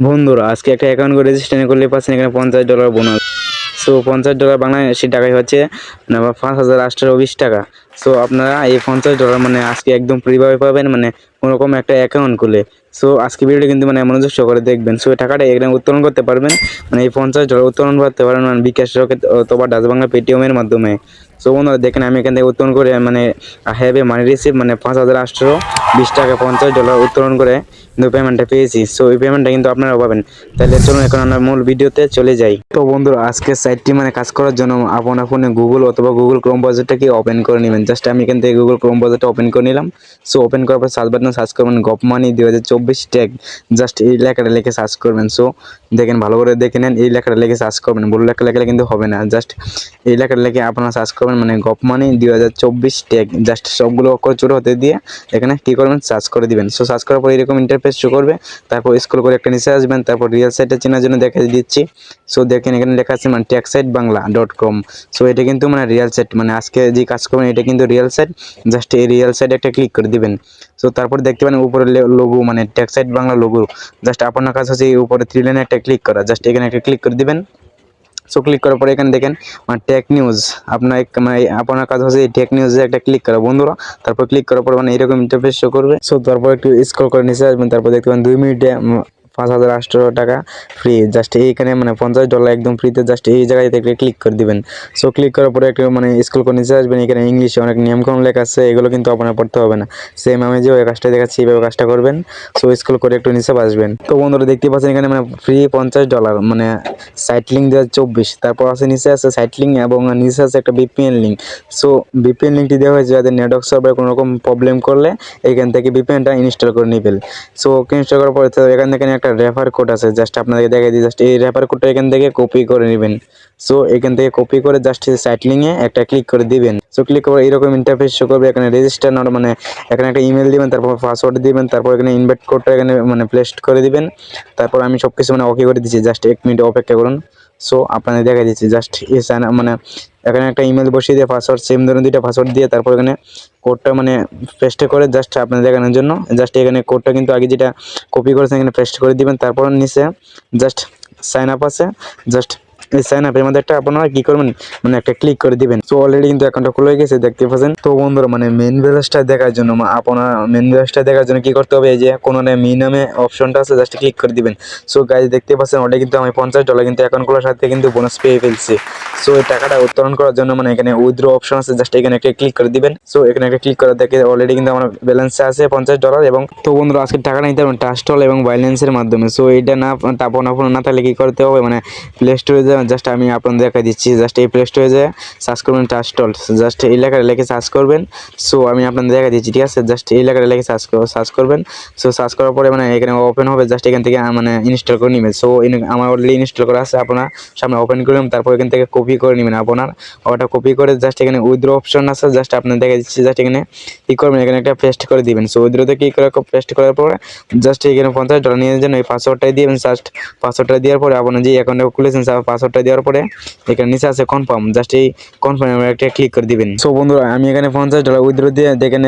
বন্ধুরা, আজকে একটা অ্যাকাউন্ট করে রেজিস্ট্রেশন করলে পাচ্ছেন এখানে পঞ্চাশ ডলার বোনাস সো পঞ্চাশ ডলার বাংলাদেশি টাকায় হচ্ছে পাঁচ হাজার আটশো বিশ টাকা। সো আপনারা এই পঞ্চাশ ডলার মানে আজকে একদম ফ্রিভাবে পাবেন মানে কোনোরকম একটা অ্যাকাউন্ট খুলে। সো আজকে ভিডিওটা কিন্তু মানে মনোযোগ সহকারে দেখবেন। সো এই টাকাটা এখানে উত্তোলন করতে পারবেন। মানে এই পঞ্চাশ ডলার উত্তোলন করতে পারবেন মানে বিকাশ রকেট অথবা ডাচ বাংলা পেটিএমের মাধ্যমে। সো বন্ধুরা, দেখেন আমি এখান থেকে উত্তোলন করে মানে হ্যাভ এ মানি রিসিভ মানে পাঁচ হাজার আটশো বিশ টাকা পঞ্চাশ ডলার উত্তোলন করে পেমেন্টটা পেয়েছি সো এই পেমেন্টটা কিন্তু আপনারাও পাবেন। তাহলে চলুন এখন আমরা মূল ভিডিওতে চলে যাই। তো বন্ধুরা, আজকে সাইটটি মানে কাজ করার জন্য আপনার ফোনে গুগল অথবা গুগল ক্রোম ব্রাউজারটাকে ওপেন করে নেবেন। জাস্ট আমি এখান থেকে গুগল ক্রোম ব্রাউজারটা ওপেন করে নিলাম। সো ওপেন করার পর সার্চ বাটন সার্চ করবেন গপ মানি দুই হাজার চব্বিশ ট্যাগ জাস্ট এই লেখাটা লিখে সার্চ করবেন। সো দেখেন, ভালো করে দেখে নেন, এই লেখাটা লিখে সার্চ করবেন। বড় লেখা লেখলে কিন্তু হবে না। জাস্ট এই লেখাটা লিখে আপনারা সার্চ করবেন মানে গপ মানি দুই হাজার চব্বিশ ট্যাগ জাস্ট সবগুলো অক্ষর ছোটো হতে দিয়ে এখানে কী করবেন? সার্চ করে দিবেন। সো সার্চ করার পর এরকম ইন্টারফেস শো করবে, তারপর স্ক্রল করে একটা নিচে আসবেন, তারপর রিয়েল সাইটটা চেনার জন্য দেখা দিচ্ছি। সো দেখেন এখানে লেখা আছে মানে tax site Bangla dot com so এটা কিন্তু মানে রিয়েল সাইট মানে আজকে যে কাজ করবেন, এটা কিন্তু রিয়েল সাইট জাস্ট এই রিয়েল সাইট একটা ক্লিক করে দিবেন। সো তারপর দেখতে পারেন উপরে লোগো মানে tax site Bangla logo just আপনার কাজ হচ্ছে উপরে থ্রি লাইনে একটা ক্লিক করা। জাস্ট এখানে একটা ক্লিক করে দিবেন। সো ক্লিক করার পরে এখানে দেখেন মানে টেক নিউজ আপনার মানে আপনার কাজ হচ্ছে এই টেক নিউজে একটা ক্লিক করা। বন্ধুরা, তারপর ক্লিক করার পর মানে এরকম ইন্টারফেস শো করবে। সো তারপর একটু স্ক্রল করে নিচে আসবেন, তারপর দেখতে পাবেন দুই মিনিটে পাঁচ হাজার আটশো টাকা ফ্রি জাস্ট এইখানে মানে পঞ্চাশ ডলার একদম ফ্রিতে জাস্ট এই জায়গায় থেকে ক্লিক করে দিবেন। সো ক্লিক করার পরে একটু মানে স্কুল করে নিচে আসবেন, এখানে ইংলিশে অনেক নিয়মকানুন লেখা আছে, এগুলো কিন্তু আপনার পড়তে হবে না। সেম আমি যে ওই কাজটা দেখাচ্ছি, এইভাবে কাজটা করবেন। সো স্কুল করে একটু নিচে আসবেন। তো বন্ধুরা দেখতে পাচ্ছেন এখানে মানে ফ্রি পঞ্চাশ ডলার মানে সাইট লিঙ্ক দু হাজার চব্বিশ। তারপর আছে নিচে আছে সাইট লিঙ্ক এবং নিচে আছে একটা বিপিএন লিঙ্ক সো বিপিএন লিঙ্কটি দেওয়া হয়েছে যাদের নেটওয়ার্ক সার্ভারে কোনো রকম প্রবলেম করলে এখান থেকে বিপিএনটা ইনস্টল করে নেবেন। সো ইনস্টল করার পরে এখান থেকে একটা রেফার কোড আছে জাস্ট আপনাদেরকে দেখাই দিই জাস্ট এই রেফার কোডটা এখান থেকে কপি করে নেবেন। সো এখান থেকে কপি করে জাস্ট সাইট একটা ক্লিক করে দিবেন। সো ক্লিক করে এরকম ইন্টারফেস শো করবে, এখানে রেজিস্টার নাম্বার মানে এখানে একটা ইমেল দিবেন, তারপর পাসওয়ার্ড দিবেন, তারপর এখানে ইনভাইট কোডটা এখানে মানে প্লেস্ট করে দিবেন। তারপর আমি সব কিছু মানে ওকে করে দিচ্ছি জাস্ট এক মিনিট অপেক্ষা করুন। সো আপনাদের দেখা দিচ্ছি জাস্ট এ মানে এখানে একটা ইমেল বসিয়ে দিয়ে পাসওয়ার্ড সেম ধরুন দুইটা পাসওয়ার্ড দিয়ে তারপর এখানে কোডটা মানে পেস্ট করে জাস্ট আপনাদের দেখানোর জন্য। জাস্ট এখানে কোডটা কিন্তু আগে যেটা কপি করেছেন, এখানে পেস্ট করে দিবেন। তারপর নিচে জাস্ট সাইন আপ আছে। জাস্ট সাইন আপের মধ্যে একটা আপনারা কি করবেন? মানে একটা ক্লিক করে দিবেন। সো অলরেডি কিন্তু অ্যাকাউন্টটা খুলে গেছে, দেখতে পাচ্ছেন? তো বন্ধুরা মানে মেন ব্যালেন্সটা দেখার জন্য আপনার মেন ব্যালেন্সটা দেখার জন্য কি করতে হবে? এই যে কোনো মি নামে অপশনটা আছে জাস্ট ক্লিক করে দিবেন। সো গাইজ দেখতে পাচ্ছেন ওটা কিন্তু আমি পঞ্চাশ ডলার কিন্তু অ্যাকাউন্ট খোলার সাথে কিন্তু বোনাস পেয়ে ফেলছি। সো এই টাকাটা উত্তোলন করার জন্য মানে এখানে উইথড্র অপশন আছে জাস্ট এখানে একটা ক্লিক করে দিবেন। সো এখানে একটা ক্লিক করে দেখে অলরেডি কিন্তু আমার ব্যালেন্সে আছে পঞ্চাশ ডলার এবং তো বন্ধুরা, আজকে টাকাটা নিতে পারবেন টাস্টল এবং বাইলেন্সের মাধ্যমে। সো এটা না তারপর আপনার না তাহলে কি করতে হবে? মানে প্লে স্টোরে জাস্ট আমি আপনাদের দেখা দিচ্ছি জাস্ট এই প্লে স্টোরে যায় সার্চ করবেন টাস্টল জাস্ট এই লেখাটা লিখে সার্চ করবেন। সো আমি আপনাদের দেখা দিচ্ছি, ঠিক আছে? জাস্ট এই লেখাটা লিখে সার্চ সার্চ করবেন। সো সার্চ করার পরে মানে এখানে ওপেন হবে জাস্ট এখান থেকে মানে ইনস্টল করে নেবেন। সো আমার অলরেডি ইনস্টল করা আছে, আপনার সামনে ওপেন করে নেবেন তারপর এখান থেকে কপি করে নেবেন আপনার। ওটা কপি করে জাস্ট এখানে উইথড্র অপশন আছে জাস্ট আপনার দেখা দিচ্ছি জাস্ট এখানে কি করবেন, এখানে একটা পেস্ট করে দিবেন। সো উইথড্রোতে কি করে পেস্ট করার পরে জাস্ট এখানে পঞ্চাশ ডলার নিয়ে জন্য ওই পাসওয়ার্ডটাই দিবেন জাস্ট পাসওয়ার্ডটা দেওয়ার পরে আপনার যে অ্যাকাউন্টটা খুলেছেন পাসওয়ার্ডটা দেওয়ার পরে এখানে নিচে আছে কনফার্ম জাস্ট এই কনফার্ম একটা ক্লিক করে দিবেন। সো বন্ধুরা, আমি এখানে পঞ্চাশ ডলার উইথড্রো দিয়ে দেখেন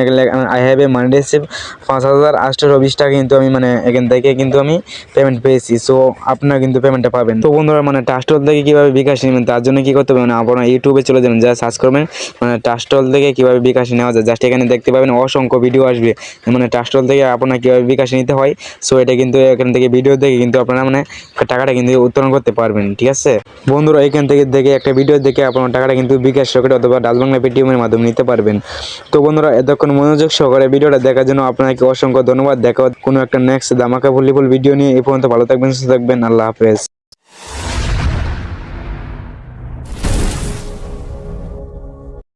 I have a money receive পাঁচ হাজার, আটশো বিশ টাকা কিন্তু আমি মানে এখান থেকে কিন্তু আমি পেমেন্ট পেয়েছি। সো আপনারা কিন্তু পেমেন্টটা পাবেন। তো বন্ধুরা মানে টাস্টল থেকে কীভাবে বিকাশ নেবেন, তার জন্য কী করতে হবে? মানে আপনারা ইউটিউবে চলে যাবেন যা সার্চ করবেন মানে টাস্টল থেকে কীভাবে বিকাশ নেওয়া যায়। জাস্ট এখানে দেখতে পাবেন, অসংখ্য ভিডিও আসবে। মানে টাস্টল থেকে আপনার কীভাবে বিকাশ নিতে হয় সো এটা কিন্তু এখান থেকে ভিডিও দেখে কিন্তু আপনারা মানে টাকাটা কিন্তু উত্তোলন করতে পারবেন, ঠিক আছে? বন্ধুরা, এখান থেকে দেখে একটা ভিডিও দেখে আপনার টাকাটা কিন্তু বিকাশ সকেট অথবা ডালবাংলা পেটিএমের মাধ্যমে নিতে পারবেন। তো বন্ধুরা, এতক্ষণ মনোযোগ সহকারে ভিডিওটা দেখার জন্য আপনাকে অসংখ্য ধন্যবাদ। দেখা কোনো একটা নেক্সট দামাকা ভলিবল ভিডিও নিয়ে। এই পর্যন্ত ভালো থাকবেন, সুস্থ থাকবেন। আল্লাহ হাফেজ।